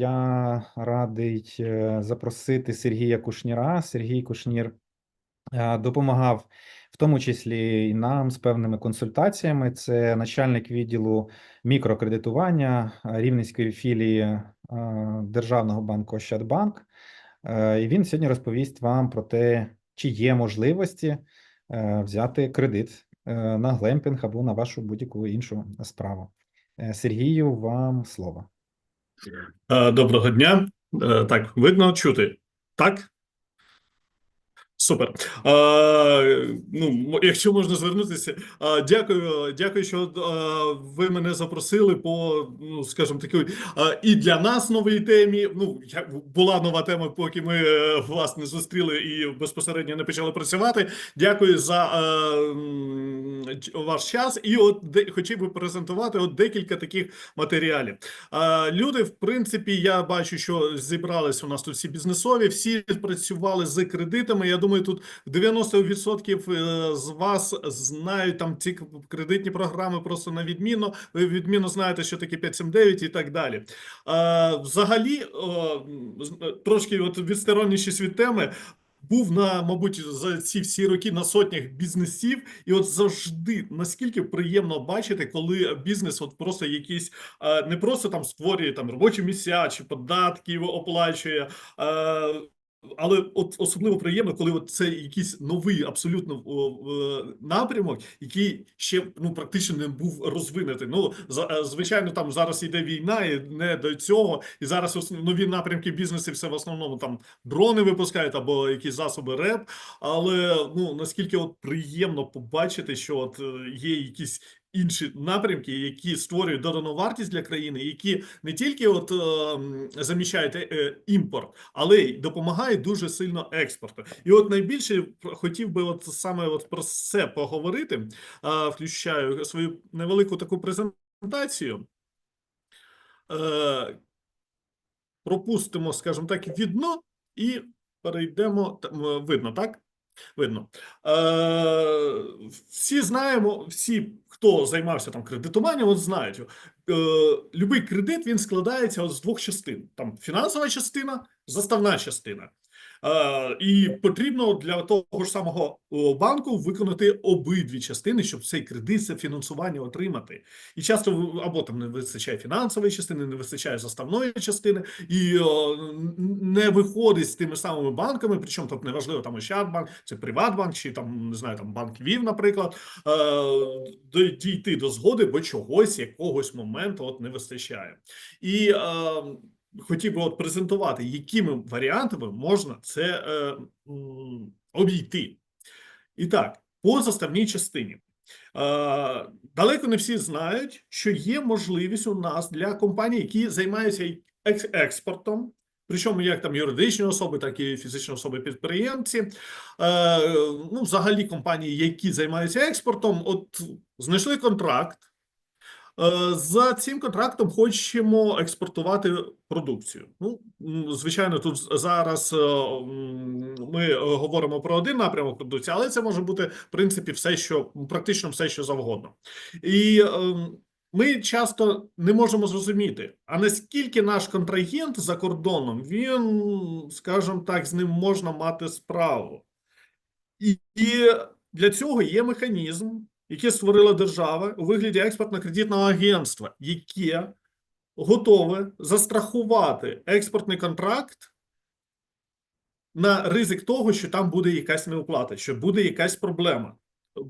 Я радий е, запросити Сергія Кушніра. Сергій Кушнір е, допомагав в тому числі і нам з певними консультаціями. Це начальник відділу мікрокредитування е, Рівненської філії Державного банку Ощадбанк. І він сьогодні розповість вам про те, чи є можливості взяти кредит на глемпінг або на вашу будь-яку іншу справу. Сергію, вам слово. Е, Доброго дня. Е, Так, видно, чути. Так? Супер. Е, ну, якщо можна звернутися, е, дякую, дякую, що е, ви мене запросили по, ну, скажімо, такій е, і для нас новій темі. Ну, була нова тема, поки ми е, вас не зустріли і безпосередньо не почали працювати. Дякую за е, м, ч- ваш час. І от де, хотів би презентувати от декілька таких матеріалів. Е, Люди, в принципі, я бачу, що зібрались у нас тут всі бізнесові, всі працювали з кредитами. Я думаю, тут 90% е, з вас знають там ці кредитні програми просто на відмінно. Ви відмінно знаєте, що таке 579 і так далі. Е, Взагалі, е, трошки от відстороннішись від теми. Був на, мабуть, за ці всі роки на сотнях бізнесів, і от завжди наскільки приємно бачити, коли бізнес от просто якийсь не просто там створює там робочі місця чи податки оплачує. Але от особливо приємно, коли от це якийсь новий абсолютно е, напрямок, який ще ну практично не був розвинутий. Ну за- е, звичайно, там зараз йде війна, і не до цього. І зараз нові напрямки бізнесу все в основному там дрони випускають або якісь засоби РЕП. Але ну наскільки от приємно побачити, що от е, є якісь інші напрямки, які створюють додану вартість для країни, які не тільки от е, заміщають е, імпорт, але й допомагають дуже сильно експорту. І от найбільше хотів би от саме от про це поговорити. Е, Включаю свою невелику таку презентацію. Е, Пропустимо, скажімо так, відно і перейдемо. там, Видно, так? Видно. Е, всі знаємо, всі, хто займався там кредитуванням, от знають, е, любий кредит він складається з двох частин: там фінансова частина, заставна частина. Е, і потрібно для того ж самого банку виконати обидві частини, щоб цей кредит, це фінансування отримати. І часто або там не вистачає фінансової частини, не вистачає заставної частини, і не виходить з тими самими банками, причому тут неважливо, там Ощадбанк, це Приватбанк, чи там не знаю, там банк Львів, наприклад, е, дійти до згоди, бо чогось якогось моменту от не вистачає. І е, хотів би от презентувати, якими варіантами можна це е, обійти. І так, по заставній частині. Е, далеко не всі знають, що є можливість у нас для компаній, які займаються експортом, причому як там юридичні особи, так і фізичні особи-підприємці. Е, ну, взагалі, компанії, які займаються експортом, от знайшли контракт. Е, За цим контрактом хочемо експортувати продукцію. Ну, звичайно, тут зараз е, ми говоримо про один напрямок продукції, але це може бути в принципі все, що практично все, що завгодно. І ем, ми часто не можемо зрозуміти, а наскільки наш контрагент за кордоном, він, скажімо так, з ним можна мати справу. І для цього є механізм, який створила держава у вигляді експортно-кредитного агентства, яке готове застрахувати експортний контракт на ризик того, що там буде якась неоплата, що буде якась проблема.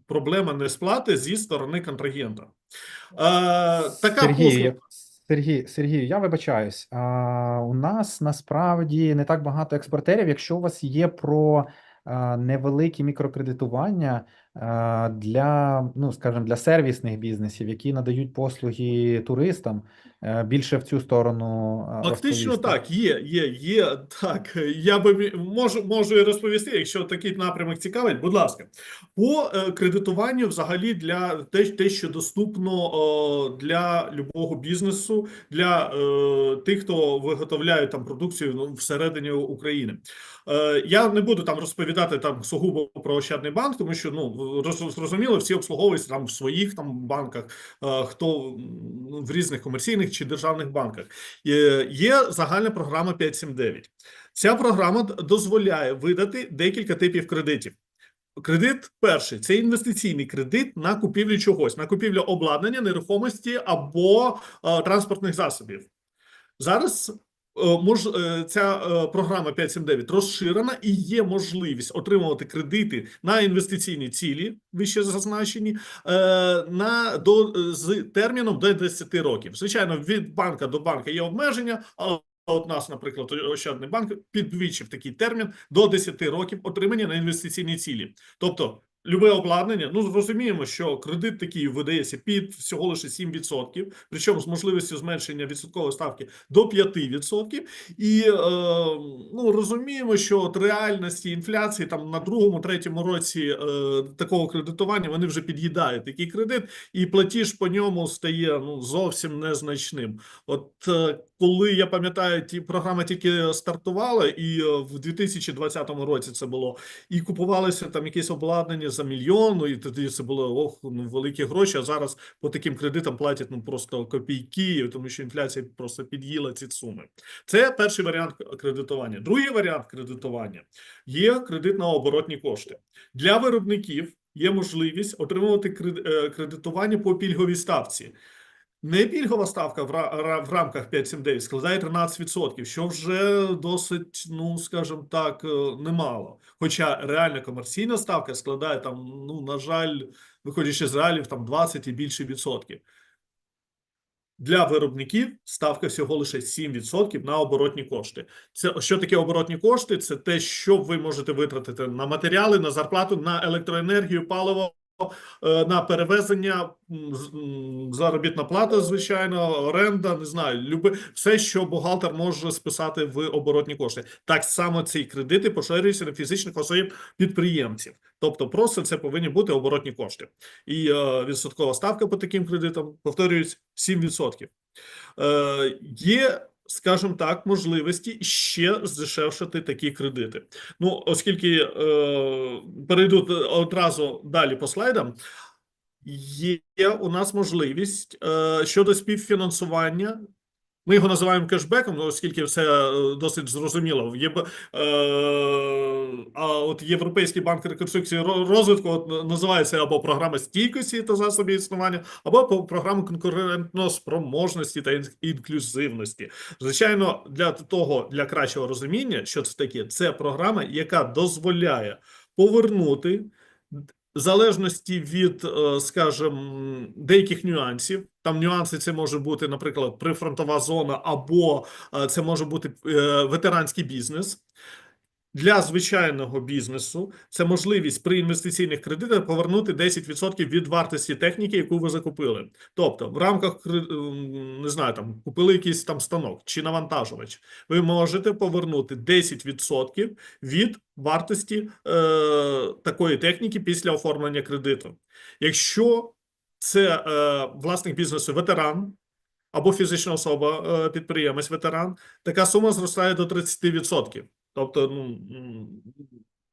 Проблема несплати зі сторони контрагента. Е, така Сергій, послуга. Сергій, Сергій, я вибачаюсь. А, у нас насправді не так багато експортерів. Якщо у вас є про а, невеликі мікрокредитування для, ну скажімо, для сервісних бізнесів, які надають послуги туристам, е, більше в цю сторону Фактично розповісти. так, є, є, є. Так, я би можу, можу і розповісти, якщо такий напрямок цікавить, будь ласка. По е, кредитуванню взагалі для те, те що доступно для любого бізнесу, для е, тих, хто виготовляє там продукцію ну, всередині України. Я не буду там розповідати там сугубо про Ощадний банк, тому що ну зрозуміло, всі обслуговуються там в своїх там банках, е, хто в різних комерційних чи державних банках. Є, є загальна програма 579. Ця програма дозволяє видати декілька типів кредитів. Кредит перший це інвестиційний кредит на купівлю чогось, на купівлю обладнання, нерухомості або е, транспортних засобів. Зараз е, мож, е, ця е, програма 579 розширена і є можливість отримувати кредити на інвестиційні цілі, вище зазначені, е, на до з терміном до 10 років. Звичайно, від банка до банка є обмеження, але от нас, наприклад, Ощадний банк підвищив такий термін до 10 років отримання на інвестиційні цілі. Тобто, любе обладнання, ну зрозуміємо, що кредит такий видається під всього лише 7%, причому з можливістю зменшення відсоткової ставки до 5%. І е, ну розуміємо, що от реальності інфляції там на другому, третьому році е, такого кредитування вони вже під'їдають такий кредит, і платіж по ньому стає ну зовсім незначним. От е, коли я пам'ятаю, ті програма тільки стартувала, і е, в 2020 році це було, і купувалося там якесь обладнання за мільйон, ну, і тоді це було ох, ну, великі гроші. А зараз по таким кредитам платять ну просто копійки, тому що інфляція просто під'їла ці суми. Це перший варіант кредитування. Другий варіант кредитування є кредит на оборотні кошти для виробників. Є можливість отримувати е, кредитування по пільговій ставці. Не пільгова ставка в, ра- ра- в рамках 5.7.9 складає 13%, що вже досить, ну скажімо так, е, немало. Хоча реальна комерційна ставка складає там, ну на жаль, виходячи з реалів, там 20 і більше відсотків. Для виробників ставка всього лише 7% на оборотні кошти. Це що таке оборотні кошти? Це те, що ви можете витратити на матеріали, на зарплату, на електроенергію, паливо, на перевезення, заробітна плата, звичайно, оренда, не знаю, люби все, що бухгалтер може списати в оборотні кошти. Так само ці кредити поширюються на фізичних осіб підприємців. Тобто, просто це повинні бути оборотні кошти. І е, відсоткова ставка по таким кредитам повторюють 7%. Е, є, скажімо так, можливості ще здешевшити такі кредити. Ну, оскільки е, перейду одразу далі по слайдам, є у нас можливість е, щодо співфінансування. Ми його називаємо кешбеком, ну, оскільки все е, досить зрозуміло. Є, е, а от Європейський банк реконструкції розвитку от, називається або програма стійкості та засобів існування, або програма конкурентно-спроможності та інклюзивності. Звичайно, для того, для кращого розуміння, що це таке, це програма, яка дозволяє повернути залежності від, е, скажімо, деяких нюансів. Там нюанси це може бути, наприклад, прифронтова зона, або е, це може бути е, ветеранський бізнес. Для звичайного бізнесу це можливість при інвестиційних кредитах повернути 10% від вартості техніки, яку ви закупили. Тобто, в рамках не знаю, там купили якийсь там станок чи навантажувач, ви можете повернути 10% від вартості е, такої техніки після оформлення кредиту. Якщо це е, власник бізнесу ветеран або фізична особа, е, підприємець ветеран, така сума зростає до 30%. Тобто, ну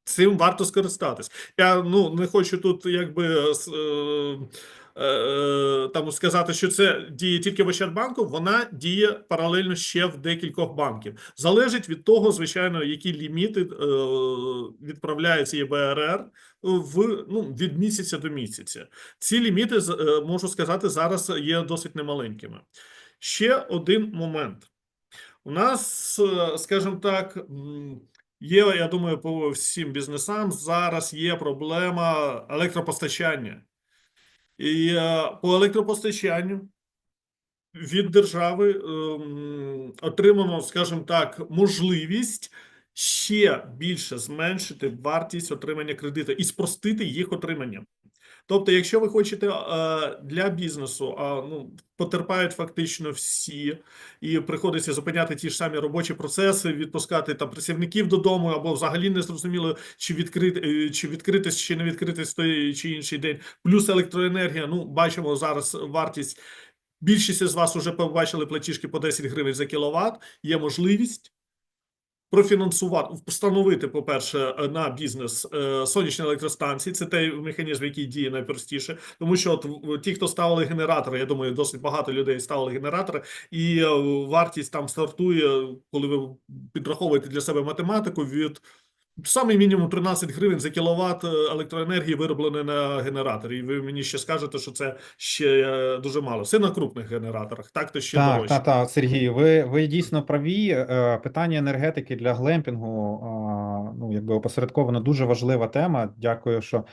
цим варто скористатись. Я ну не хочу тут якби е, е, е, там сказати, що це діє тільки в Ощадбанку, вона діє паралельно ще в декількох банків. Залежить від того, звичайно, які ліміти е, відправляється ЄБРР в ну від місяця до місяця. Ці ліміти можу сказати зараз є досить немаленькими. Ще один момент. У нас, е, скажімо так, є, я думаю, по всім бізнесам зараз є проблема електропостачання. І е, по електропостачанню від держави ем, отримано, скажімо так, можливість ще більше зменшити вартість отримання кредиту і спростити їх отримання. Тобто, якщо ви хочете е, для бізнесу, а ну потерпають фактично всі, і приходиться зупиняти ті ж самі робочі процеси, відпускати там працівників додому, або взагалі не зрозуміло, чи відкрити е, чи відкритись, чи не відкритись той чи інший день. Плюс електроенергія. Ну бачимо зараз вартість. Більшість з вас вже побачили платіжки по 10 гривень за кіловат. Є можливість профінансувати, встановити, по-перше, е, на бізнес е, сонячні електростанції. Це той механізм, який діє найпростіше, тому що от ті, хто ставили генератори, я думаю, досить багато людей ставили генератори, і е, вартість там стартує, коли ви підраховуєте для себе математику від. Самий мінімум 13 гривень за кіловат е, електроенергії вироблене на генераторі. І ви мені ще скажете, що це ще е, дуже мало. Все на крупних генераторах, так то ще Так, дорожче. так, так, Сергій, ви, ви дійсно праві. Е, Питання енергетики для глемпінгу, ну, якби опосередковано дуже важлива тема. Дякую, що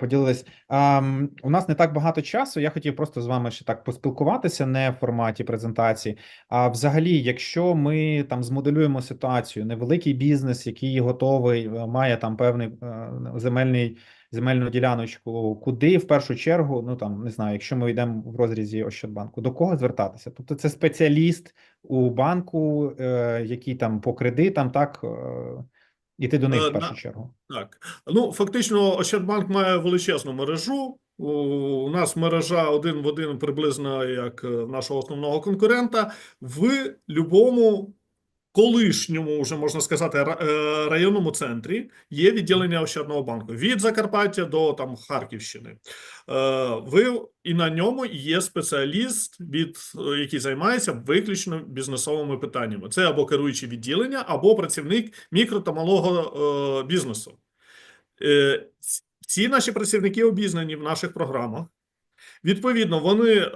поділились. А, у нас не так багато часу. Я хотів просто з вами ще так поспілкуватися, не в форматі презентації. А взагалі, якщо ми там змоделюємо ситуацію, невеликий бізнес, який готовий, е, має там певний е, земельний земельну діляночку, куди в першу чергу, ну там не знаю, якщо ми йдемо в розрізі Ощадбанку, до кого звертатися? Тобто це спеціаліст у банку, е, який там по кредитам, так е, іти до них Е, в першу чергу. Так, ну фактично, Ощадбанк має величезну мережу. У у нас мережа один в один приблизно як е, нашого основного конкурента в любому колишньому, вже можна сказати, е, районному центрі є відділення Ощадного банку від Закарпаття до там Харківщини. Е, Ви і на ньому є спеціаліст, від який займається виключно бізнесовими питаннями. Це або керуючий відділення, або працівник мікро та малого е, бізнесу. Ці наші працівники обізнані в наших програмах. Відповідно, вони е,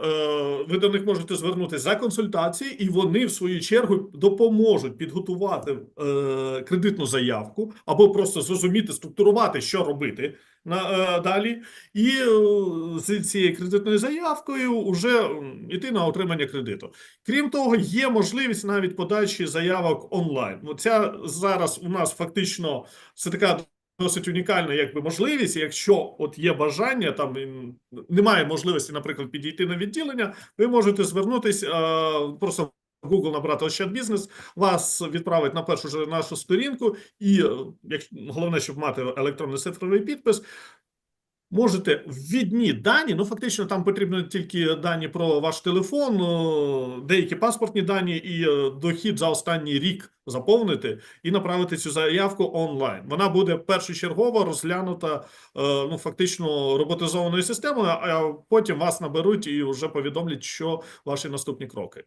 ви до них можете звернутися за консультацією, і вони, в свою чергу, допоможуть підготувати е, кредитну заявку або просто зрозуміти, структурувати, що робити на, е, далі, і з цією кредитною заявкою вже йти на отримання кредиту. Крім того, є можливість навіть подачі заявок онлайн. Оця зараз у нас фактично це така досить унікальна якби можливість. Якщо от є бажання, там немає можливості, наприклад, підійти на відділення, ви можете звернутися е, просто. Google набрати Ощадбізнес, вас відправить на першу ж нашу сторінку, і е, як головне, щоб мати електронний цифровий підпис, можете ввідні дані. Ну фактично, там потрібно тільки дані про ваш телефон, е, деякі паспортні дані і е, дохід за останній рік заповнити і направити цю заявку онлайн. Вона буде першочергово розглянута е, ну фактично роботизованою системою, а потім вас наберуть і вже повідомлять, що ваші наступні кроки.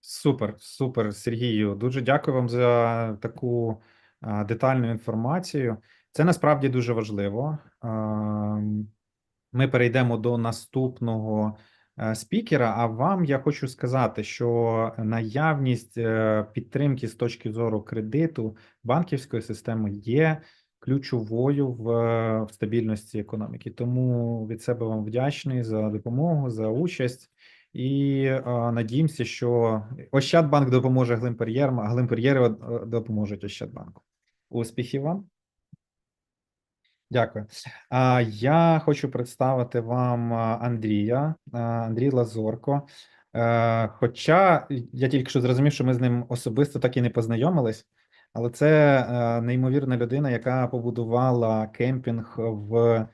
Супер, супер, Сергію. Дуже дякую вам за таку детальну інформацію. Це насправді дуже важливо. Ем, Ми перейдемо до наступного е, спікера. А вам я хочу сказати, що наявність е, підтримки з точки зору кредиту банківської системи є ключовою в, в стабільності економіки. Тому від себе вам вдячний за допомогу, за участь. І е, надіємося, що Ощадбанк допоможе Глимпер'єрам, а Глимпер'єри е, допоможуть Ощадбанку. Успіхів вам! Дякую. Я хочу представити вам Андрія, Андрій Лазорко. Е, Хоча я тільки що зрозумів, що ми з ним особисто так і не познайомились, але це е, неймовірна людина, яка побудувала кемпінг в,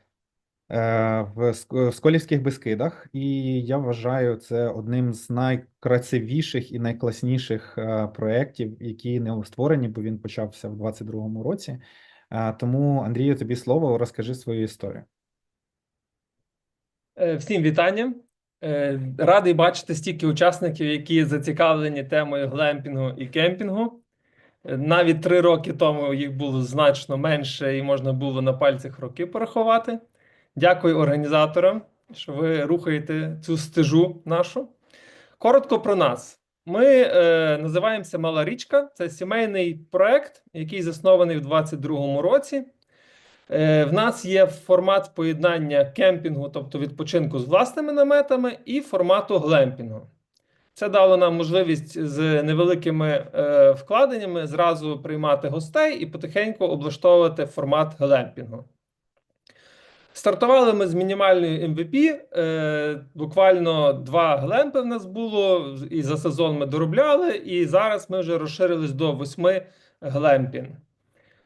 е, в Сколівських Бескидах, і я вважаю це одним з найкрасивіших і найкласніших проєктів, які не створені, бо він почався в 22-му році. Тому, Андрію, тобі слово, розкажи свою історію. Е, Всім вітання. Е, Радий бачити стільки учасників, які зацікавлені темою глемпінгу і кемпінгу. Е, Навіть три роки тому їх було значно менше, і можна було на пальцях роки порахувати. Дякую організаторам, що ви рухаєте цю стежу нашу. Коротко про нас. Ми е, називаємося Мала Річка. Це сімейний проект, який заснований в 2022 році. Е, В нас є формат поєднання кемпінгу, тобто відпочинку з власними наметами, і формату глемпінгу. Це дало нам можливість з невеликими е, вкладеннями зразу приймати гостей і потихеньку облаштовувати формат глемпінгу. Стартували ми з мінімальної MVP. Е, буквально два глемпи в нас було, і за сезон ми доробляли, і зараз ми вже розширились до восьми глемпінг.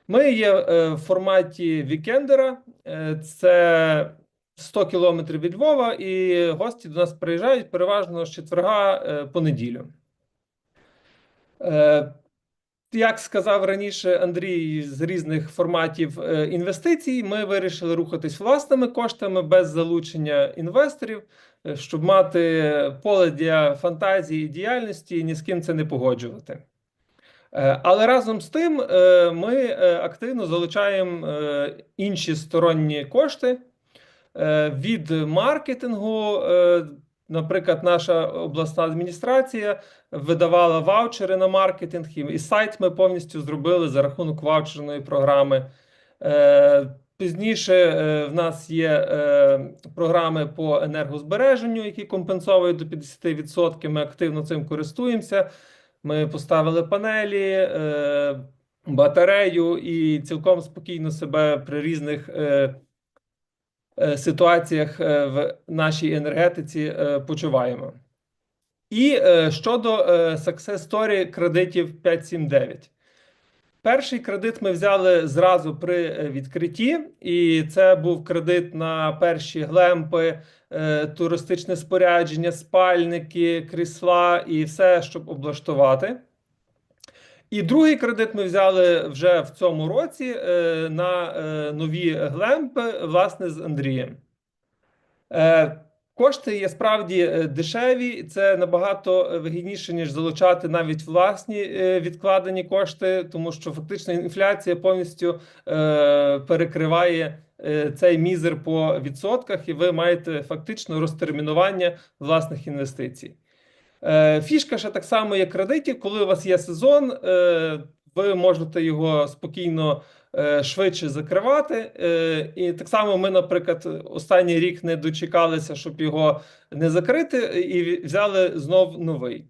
Ми є е, в форматі вікендера. Е, Це 100 кілометрів від Львова, і гості до нас приїжджають переважно з четверга е, по неділю. Як сказав раніше Андрій, з різних форматів е, інвестицій, ми вирішили рухатись власними коштами без залучення інвесторів, е, щоб мати поле для фантазії і діяльності і ні з ким це не погоджувати. Е, Але разом з тим ми активно залучаємо інші сторонні кошти від маркетингу. Наприклад, наша обласна адміністрація видавала ваучери на маркетинг, і сайт ми повністю зробили за рахунок ваучерної програми. Е, Пізніше е, в нас є е, програми по енергозбереженню, які компенсовують до 50%. Ми активно цим користуємося. Ми поставили панелі, батарею і цілком спокійно себе при різних ситуаціях е, в нашій енергетиці е, почуваємо. І е, щодо е, success story кредитів 579. Перший кредит ми взяли зразу при е, відкритті, і це був кредит на перші глемпи, е, туристичне спорядження, спальники, крісла і все, щоб облаштувати. І другий кредит ми взяли вже в цьому році е, на е, нові глемпи, власне, з Андрієм. Е, Кошти є справді дешеві, це набагато вигідніше, ніж залучати навіть власні відкладені кошти, тому що фактично інфляція повністю перекриває цей мізер по відсотках, і ви маєте фактично розтермінування власних інвестицій. Е, Фішка ще так само, як кредитів, коли у вас є сезон, е, ви можете його спокійно е, швидше закривати. І так само ми, наприклад, останній рік не дочекалися, щоб його не закрити, і взяли знов новий.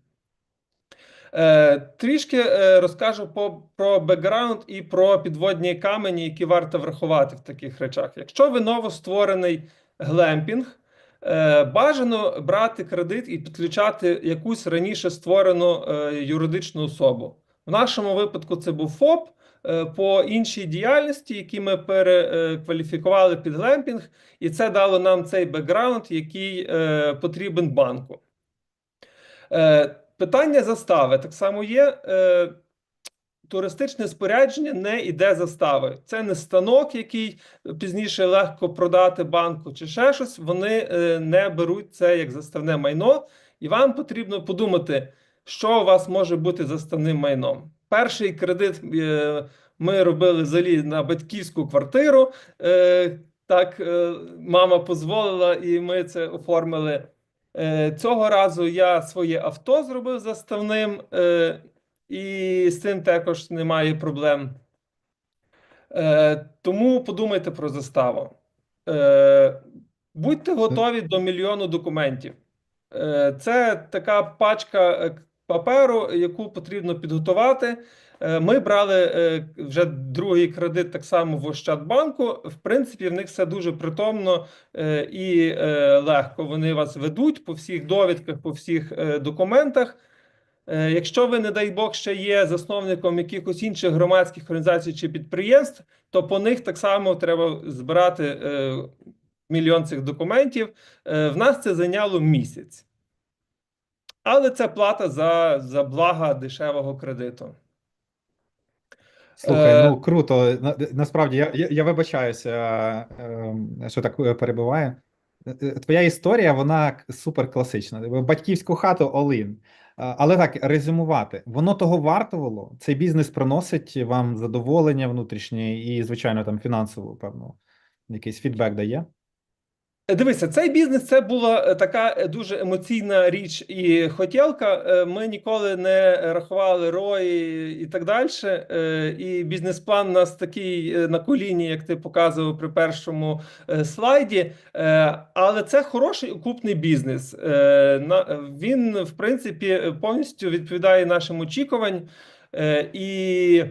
Трішки розкажу по, про бекграунд і про підводні камені, які варто врахувати в таких речах. Якщо ви новостворений глемпінг, Бажано брати кредит і підключати якусь раніше створену е, юридичну особу. В нашому випадку це був ФОП е, по іншій діяльності, які ми перекваліфікували під глемпінг, і це дало нам цей бекграунд, який е, потрібен банку. Е, Питання застави так само є. Е, Туристичне спорядження не йде застави. Це не станок, який пізніше легко продати банку чи ще щось. Вони е, не беруть це як заставне майно, і вам потрібно подумати, що у вас може бути заставним майном. Перший кредит е, ми робили взагалі на батьківську квартиру. Е, Так, е, мама дозволила, і ми це оформили. Е, Цього разу я своє авто зробив заставним. Е, і з цим також немає проблем. Е, тому подумайте про заставу. Е, будьте готові до мільйону документів. Е, це така пачка е, паперу, яку потрібно підготувати. Е, ми брали е, вже другий кредит так само в Ощадбанку. В принципі, в них все дуже притомно е, і е, легко. Вони вас ведуть по всіх довідках, по всіх е, документах. Е, Якщо ви, не дай Бог, ще є засновником якихось інших громадських організацій чи підприємств, то по них так само треба збирати е, мільйон цих документів. Е, В нас це зайняло місяць. Але це плата за, за блага дешевого кредиту. Слухай, ну круто. Насправді, я, я, я вибачаюся, що так перебуває. Твоя історія, вона супер класична. Батьківську хату all-in. Але так, резюмувати, воно того вартувало. Цей бізнес приносить вам задоволення внутрішнє і, звичайно, там фінансову, певно, якийсь фідбек дає. Е, Дивися, цей бізнес це була е, така е, дуже емоційна річ і хотілка. Ми ніколи не рахували рої і так далі. І бізнес-план у нас такий на коліні, як ти показував при першому слайді. Але це хороший окупний бізнес. Він, в принципі, повністю відповідає нашим очікуванням. І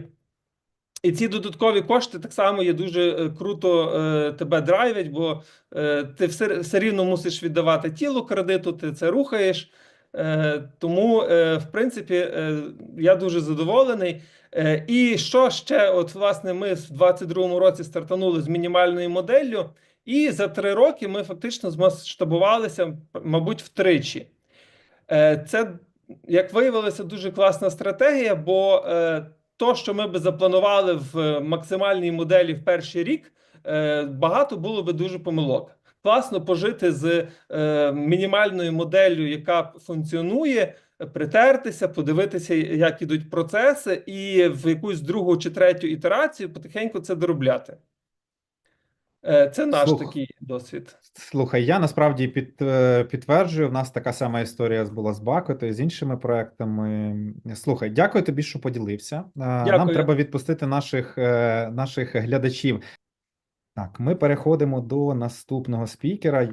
і ці додаткові кошти так само є дуже е, круто е, тебе драйвять, бо е, ти все, все рівно мусиш віддавати тілу кредиту, ти це рухаєш. Е, тому, е, в принципі, е, я дуже задоволений. Е, і що ще, от, власне, ми в 22-му році стартанули з мінімальною моделлю, і за три роки ми фактично змасштабувалися, мабуть, втричі. Е, Це, як виявилося, дуже класна стратегія, бо е, то, що ми би запланували в е, максимальній моделі в перший рік, е, багато було би дуже помилок. Класно пожити з е, мінімальною моделлю, яка функціонує, притертися, подивитися, як ідуть процеси, і в якусь другу чи третю ітерацію потихеньку це доробляти. Е, Це наш Слух. такий досвід. Слухай, я насправді під, е, підтверджую, в нас така сама історія була з Бакотою, з іншими проектами. Слухай, дякую тобі, що поділився. Дякую. Нам треба відпустити наших, е, наших глядачів. Так, ми переходимо до наступного спікера.